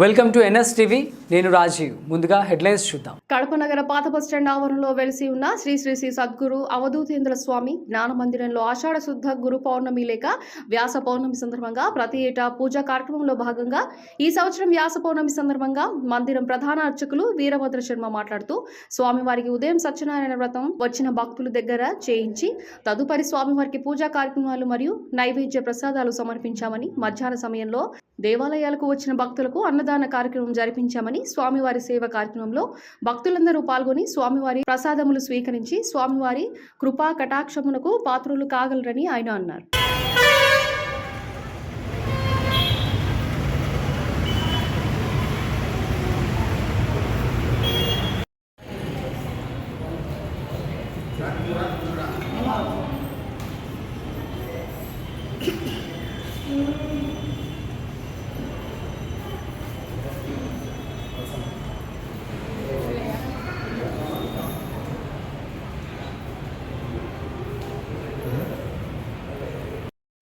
Welcome to NS TV. నేను రాజీవ్. ముందుగా headlines చూద్దాం. కడప నగర పాత బస్టాండ్ ఆవరణలో వెలిసి ఉన్న శ్రీ శ్రీ శ్రీ సద్గురు అవధూతేంద్ర స్వామి జ్ఞాన మందిరంలో ఆషాఢ శుద్ధ గురు పౌర్ణమి లేక వ్యాస పౌర్ణమి సందర్భంగా ప్రతి ఏటా పూజా కార్యక్రమంలో భాగంగా ఈ సంవత్సరం వ్యాస పౌర్ణమి సందర్భంగా మందిరం ప్రధాన అర్చకులు వీరభద్ర శర్మ మాట్లాడుతూ స్వామివారికి ఉదయం సత్యనారాయణ వ్రతం వచ్చిన భక్తుల దగ్గర చేయించి తదుపరి స్వామివారికి పూజా కార్యక్రమాలు మరియు నైవేద్య ప్రసాదాలు సమర్పించామని మధ్యాహ్న సమయంలో దేవాలయాలకు వచ్చిన భక్తులకు అన్నదాన కార్యక్రమం జరిపించామని స్వామివారి సేవ కార్యక్రమంలో భక్తులందరూ పాల్గొని స్వామివారి ప్రసాదములు స్వీకరించి స్వామివారి కృపా కటాక్షమునకు పాత్రులు కాగలరని ఆయన అన్నారు.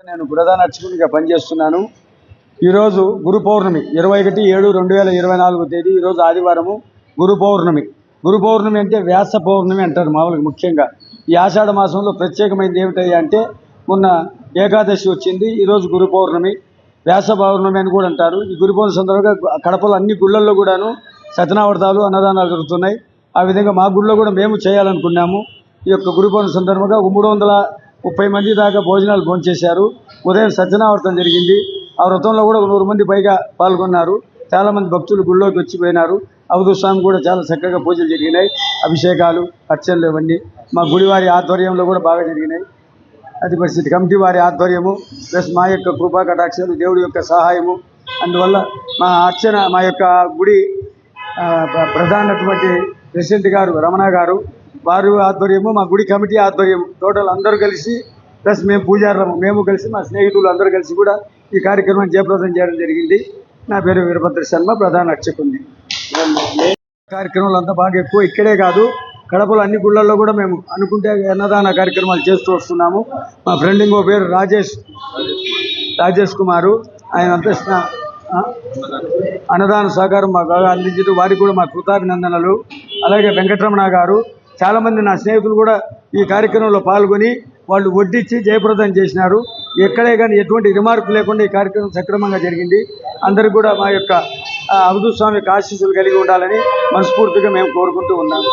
నేను ప్రధాన అర్చకునిగా పనిచేస్తున్నాను. ఈరోజు గురు పౌర్ణమి ఇరవై ఒకటి ఏడు రెండు వేల ఇరవై నాలుగు తేదీ ఈరోజు ఆదివారము గురు పౌర్ణమి. గురు పౌర్ణమి అంటే వ్యాస పౌర్ణమి అంటారు మామూలుగా ముఖ్యంగా. ఈ ఆషాఢ మాసంలో ప్రత్యేకమైనది ఏమిటయ్యా అంటే మొన్న ఏకాదశి వచ్చింది ఈరోజు గురు పౌర్ణమి. వ్యాస పౌర్ణమి అని కూడా అంటారు. ఈ గురు పౌర్ణమి సందర్భంగా కడపలో అన్ని గుళ్ళల్లో కూడాను సత్యనావర్తాలు అన్నదానాలు జరుగుతున్నాయి. ఆ విధంగా మా గుళ్ళో కూడా మేము చేయాలనుకున్నాము. ఈ యొక్క గురు పౌర్ణమి సందర్భంగా ఒక మూడు వందల ముప్పై మంది దాకా భోజనాలు భోంచేశారు. ఉదయం సజ్జనావర్తం జరిగింది. ఆ వ్రతంలో కూడా నూరు మంది పైగా పాల్గొన్నారు. చాలామంది భక్తులు గుళ్ళోకి వచ్చిపోయినారు. అవధు స్వామి కూడా చాలా చక్కగా పూజలు జరిగినాయి. అభిషేకాలు అర్చనలు ఇవన్నీ మా గుడివారి ఆధ్వర్యంలో కూడా బాగా జరిగినాయి. అది పరిస్థితి. కమిటీ వారి ఆధ్వర్యము ప్లస్ మా యొక్క కృపా కటాక్షాలు దేవుడి యొక్క సహాయము. అందువల్ల మా అర్చన మా యొక్క గుడి ప్ర- ప్రధానటువంటి ప్రెసిడెంట్ గారు రమణ గారు వారు ఆధ్వర్యము మా గుడి కమిటీ ఆధ్వర్యం టోటల్ అందరూ కలిసి ప్లస్ మేము పూజారులము మేము కలిసి మా స్నేహితులు అందరూ కలిసి కూడా ఈ కార్యక్రమాన్ని జయప్రదం చేయడం జరిగింది. నా పేరు వీరభద్ర శర్మ ప్రధాన అర్చకుంది కార్యక్రమాలు అంతా బాగా ఎక్కువ ఇక్కడే కాదు కడపలో అన్ని గుళ్ళల్లో కూడా మేము అనుకుంటే అన్నదాన కార్యక్రమాలు చేస్తూ వస్తున్నాము. మా ఫ్రెండ్ ఇంకో పేరు రాజేష్ రాజేష్ కుమారు. ఆయన అంతా అన్నదాన సహకారం మాకు బాగా అందించడం వారికి కూడా మా కృతాభినందనలు. అలాగే వెంకటరమణ గారు చాలామంది నా స్నేహితులు కూడా ఈ కార్యక్రమంలో పాల్గొని వాళ్ళు వడ్డించి జయప్రదం చేసినారు. ఎక్కడే కానీ ఎటువంటి రిమార్క్ లేకుండా ఈ కార్యక్రమం సక్రమంగా జరిగింది. అందరికీ కూడా మా యొక్క ఆ, ఆశీస్సులు కలిగి ఉండాలని మనస్ఫూర్తిగా మేము కోరుకుంటూ ఉన్నాము.